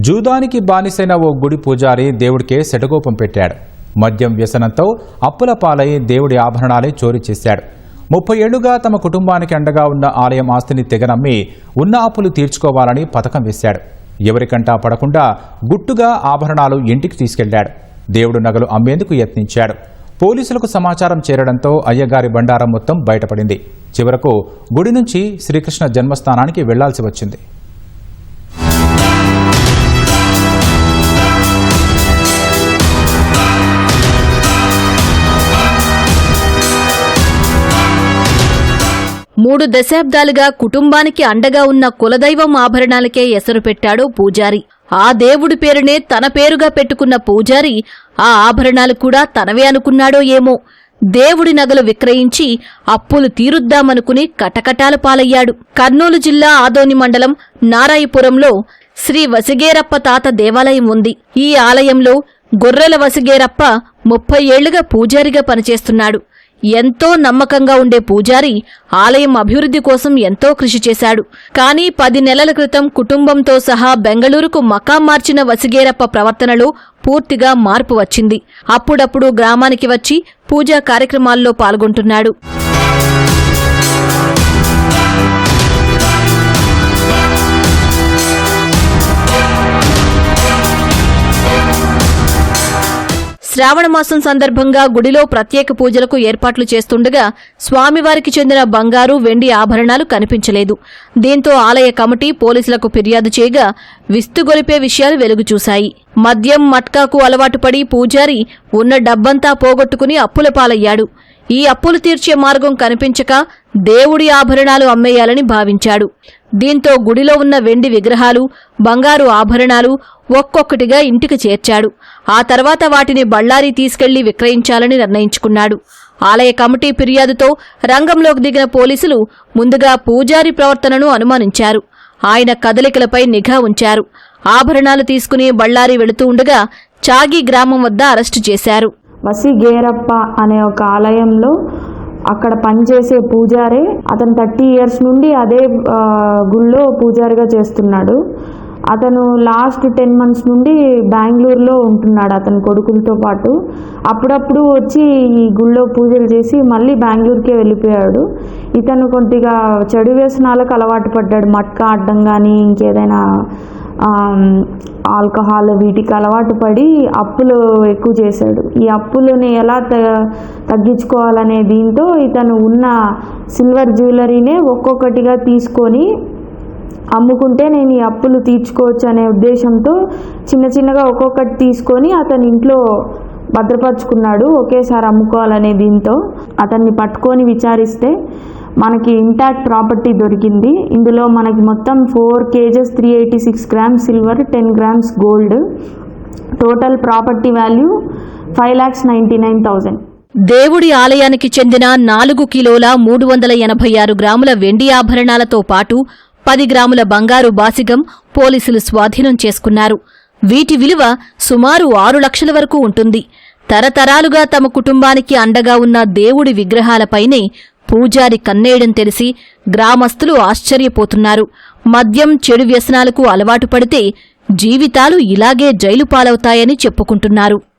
జూదానికి బానిసైన ఓ గుడి పూజారి దేవుడికే శటగోపం పెట్టాడు. మద్యం వ్యసనంతో అప్పుల పాలై దేవుడి ఆభరణాలే చోరీ చేశాడు. ముప్పై ఏళ్ళుగా తమ కుటుంబానికి అండగా ఉన్న ఆలయం ఆస్తిని తెగనమ్మి ఉన్న అప్పులు తీర్చుకోవాలని పథకం వేశాడు. ఎవరికంటా పడకుండా గుట్టుగా ఆభరణాలు ఇంటికి తీసుకెళ్ళాడు. దేవుడు నగలు అమ్మేందుకు యత్నించాడు. పోలీసులకు సమాచారం చేరడంతో అయ్యగారి బండారం మొత్తం బయటపడింది. చివరకు గుడి నుంచి శ్రీకృష్ణ జన్మస్థానానికి వెళ్ళాల్సి వచ్చింది. మూడు దశాబ్దాలుగా కుటుంబానికి అండగా ఉన్న కులదైవం ఆభరణాలకే ఎసరు పెట్టాడు పూజారి. ఆ దేవుడి పేరునే తన పేరుగా పెట్టుకున్న పూజారి ఆ ఆభరణాలు కూడా తనవే అనుకున్నాడో ఏమో. దేవుడి నగలు విక్రయించి అప్పులు తీరుద్దామనుకుని కటకటాల పాలయ్యాడు. కర్నూలు జిల్లా ఆదోని మండలం నారాయపురంలో శ్రీ వసిగేరప్ప తాత దేవాలయం ఉంది. ఈ ఆలయంలో గొర్రెల వసిగేరప్ప ముప్పై ఏళ్ళుగా పూజారిగా పనిచేస్తున్నాడు. ఎంతో నమ్మకంగా ఉండే పూజారి ఆలయం అభివృద్ధి కోసం ఎంతో కృషి చేశాడు. కానీ పది నెలల క్రితం కుటుంబంతో సహా బెంగళూరుకు మకాం మార్చిన వసిగేరప్ప ప్రవర్తనలో పూర్తిగా మార్పు వచ్చింది. అప్పుడప్పుడు గ్రామానికి వచ్చి పూజా కార్యక్రమాల్లో పాల్గొంటున్నాడు. శ్రావణమాసం సందర్భంగా గుడిలో ప్రత్యేక పూజలకు ఏర్పాట్లు చేస్తుండగా స్వామివారికి చెందిన బంగారు వెండి ఆభరణాలు కనిపించలేదు. దీంతో ఆలయ కమిటీ పోలీసులకు ఫిర్యాదు చేయగా విస్తుగొలిపే విషయాలు వెలుగు చూశాయి మద్యం మట్కాకు అలవాటు పడి పూజారి ఉన్న డబ్బంతా పోగొట్టుకుని అప్పుల పాలయ్యాడు. ఈ అప్పులు తీర్చే మార్గం కనిపించక దేవుడి ఆభరణాలు అమ్మేయాలని భావించాడు. దీంతో గుడిలో ఉన్న వెండి విగ్రహాలు బంగారు ఆభరణాలు ఒక్కొక్కటిగా ఇంటికి చేర్చాడు. ఆ తర్వాత వాటిని బళ్ళారి తీసుకెళ్ళి విక్రయించాలని నిర్ణయించుకున్నాడు. ఆలయ కమిటీ ఫిర్యాదుతో రంగంలోకి దిగిన పోలీసులు ముందుగా పూజారి ప్రవర్తనను అనుమానించారు. ఆయన కదలికలపై నిఘా ఉంచారు. ఆభరణాలు తీసుకుని బళ్ళారి వెళుతూ ఉండగా చాగి గ్రామం వద్ద అరెస్టు చేశారు. వసిగేరప్ప అనే ఒక ఆలయంలో అక్కడ పనిచేసే పూజారే అతను థర్టీ ఇయర్స్ నుండి అదే గుళ్ళో పూజారిగా చేస్తున్నాడు. అతను లాస్ట్ టెన్ మంత్స్ నుండి బెంగళూరులో ఉంటున్నాడు అతని కొడుకులతో పాటు. అప్పుడప్పుడు వచ్చి ఈ గుళ్ళో పూజలు చేసి మళ్ళీ బెంగళూరుకే వెళ్ళిపోయాడు. ఇతను కొద్దిగా చెడు వ్యసనాలకు అలవాటు పడ్డాడు. మట్కా ఆడడం కానీ ఇంకేదైనా ఆల్కహాల్ వీటికి అలవాటు పడి అప్పులు ఎక్కువ చేశాడు. ఈ అప్పులని ఎలా త తగ్గించుకోవాలనే దీంతో ఇతను ఉన్న సిల్వర్ జ్యువెలరీనే ఒక్కొక్కటిగా తీసుకొని అమ్ముకుంటే నేను ఈ అప్పులు తీర్చుకోవచ్చు అనే ఉద్దేశంతో చిన్న చిన్నగా ఒక్కొక్కటి తీసుకొని అతని ఇంట్లో భద్రపరుచుకున్నాడు ఒకేసారి అమ్ముకోవాలనే దీంతో. అతన్ని పట్టుకొని విచారిస్తే మనకి ఇంటాక్ట్ ప్రాపర్టీ దొరికింది. ఇందులో మనకి మొత్తం four kgs three eighty six grams silver ten grams gold total property value five lakhs ninety nine thousand దేవుడి ఆలయానికి చెందిన నాలుగు కిలోల మూడు వందల ఎనభై ఆరు గ్రాముల వెండి ఆభరణాలతో పాటు పది గ్రాముల బంగారు బాసిగం పోలీసులు స్వాధీనం చేసుకున్నారు. వీటి విలువ సుమారు ఆరు లక్షల వరకు ఉంటుంది. తరతరాలుగా తమ కుటుంబానికి అండగా ఉన్న దేవుడి విగ్రహాలపైనే పూజారి కన్నేయడం తెలిసి గ్రామస్తులు ఆశ్చర్యపోతున్నారు. మద్యం చెడు వ్యసనాలకు అలవాటు పడితే జీవితాలు ఇలాగే జైలు పాలవుతాయని చెప్పుకుంటున్నారు.